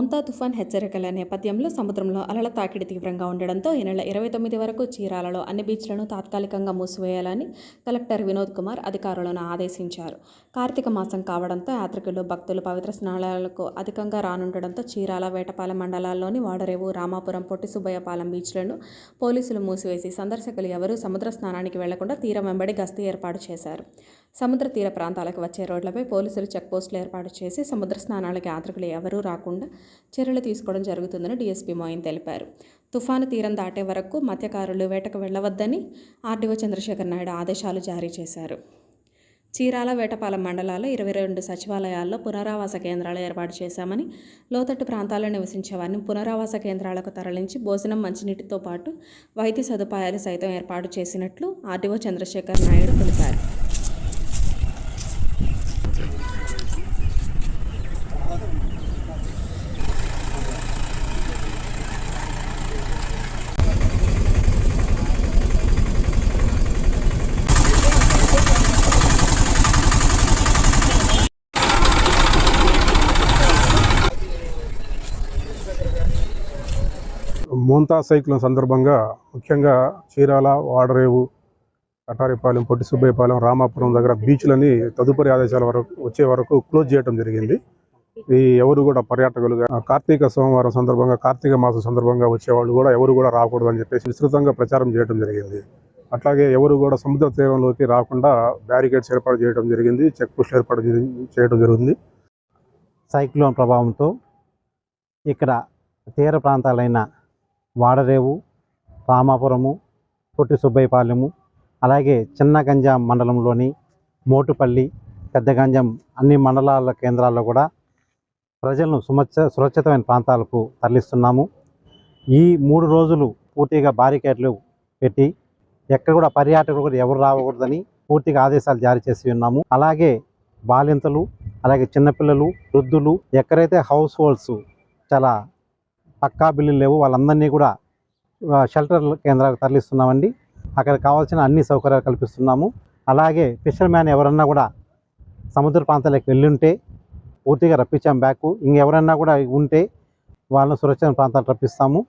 మోంతా తుఫాన్ హెచ్చరికల నేపథ్యంలో సముద్రంలో అలల తాకిడి తీవ్రంగా ఉండడంతో ఈ నెల ఇరవై తొమ్మిది వరకు చీరాలలో అన్ని బీచ్లను తాత్కాలికంగా మూసివేయాలని కలెక్టర్ వినోద్ కుమార్ అధికారులను ఆదేశించారు. కార్తీక మాసం కావడంతో యాత్రికులు భక్తులు పవిత్ర స్నానాలకు అధికంగా రానుండడంతో చీరాల వేటపాలెం మండలాల్లోని వాడరేవు రామాపురం పొట్టి సుబ్బయ్యపాలెం బీచ్లను పోలీసులు మూసివేసి సందర్శకులు ఎవరూ సముద్ర స్నానానికి వెళ్ళకుండా తీరం వెంబడి గస్తీ ఏర్పాటు చేశారు. సముద్ర తీర ప్రాంతాలకు వచ్చే రోడ్లపై పోలీసులు చెక్పోస్టులు ఏర్పాటు చేసి సముద్ర స్నానాలకు యాత్రికులు ఎవరూ రాకుండా చర్యలు తీసుకోవడం జరుగుతుందని డీఎస్పీ మోయిన్ తెలిపారు. తుఫాను తీరం దాటే వరకు మత్స్యకారులు వేటకు వెళ్ళవద్దని ఆర్డీఓ చంద్రశేఖర్ నాయుడు ఆదేశాలు జారీ చేశారు. చీరాల వేటపాలెం మండలాల్లో ఇరవై రెండు సచివాలయాల్లో పునరావాస కేంద్రాలు ఏర్పాటు చేశామని లోతట్టు ప్రాంతాల్లో నివసించే వారిని పునరావాస కేంద్రాలకు తరలించి భోజనం మంచినీటితో పాటు వైద్య సదుపాయాలు సైతం ఏర్పాటు చేసినట్లు ఆర్డీఓ చంద్రశేఖర్ నాయుడు తెలిపారు. మోంతా సైక్లోన్ సందర్భంగా ముఖ్యంగా చీరాల వాడరేవు కటారిపాలెం పొట్టి సుబ్బయ్యపాలెం రామాపురం దగ్గర బీచ్లని తదుపరి ఆదేశాల వరకు వచ్చే వరకు క్లోజ్ చేయడం జరిగింది. ఈ ఎవరు కూడా పర్యాటకులుగా కార్తీక సోమవారం సందర్భంగా కార్తీక మాసం సందర్భంగా వచ్చేవాళ్ళు కూడా ఎవరు కూడా రాకూడదు అని చెప్పేసి విస్తృతంగా ప్రచారం చేయడం జరిగింది. అట్లాగే ఎవరు కూడా సముద్ర తీరంలోకి రాకుండా బ్యారికేడ్స్ ఏర్పాటు చేయడం జరిగింది చెక్ పోస్టులు ఏర్పాటు చేయడం జరిగింది సైక్లోన్ ప్రభావంతో ఇక్కడ తీర ప్రాంతాలైన వాడరేవు రామాపురము పొట్టి సుబ్బయ్యపాలెము అలాగే చిన్న గంజాం మండలంలోని మోటుపల్లి పెద్ద గంజాం అన్ని మండలాల కేంద్రాల్లో కూడా ప్రజలను సుమచ్చ సురక్షితమైన ప్రాంతాలకు తరలిస్తున్నాము. ఈ మూడు రోజులు పూర్తిగా బారికేడ్లు పెట్టి ఎక్కడ కూడా పర్యాటకులు కూడా ఎవరు రావకూడదని పూర్తిగా ఆదేశాలు జారీ చేసి ఉన్నాము. అలాగే బాలింతలు అలాగే చిన్నపిల్లలు వృద్ధులు ఎక్కడైతే హౌస్ హోల్డ్స్ చాలా పక్కా బిల్లులు లేవు. వాళ్ళందరినీ కూడా షెల్టర్ కేంద్రాలకు తరలిస్తున్నామండి. అక్కడ కావాల్సిన అన్ని సౌకర్యాలు కల్పిస్తున్నాము. అలాగే ఫిషర్మ్యాన్ ఎవరన్నా కూడా సముద్ర ప్రాంతాలకు వెళ్ళుంటే పూర్తిగా రప్పించాం బ్యాక్. ఇంకెవరన్నా కూడా ఉంటే వాళ్ళని సురక్షిత ప్రాంతాలకు రప్పిస్తాము.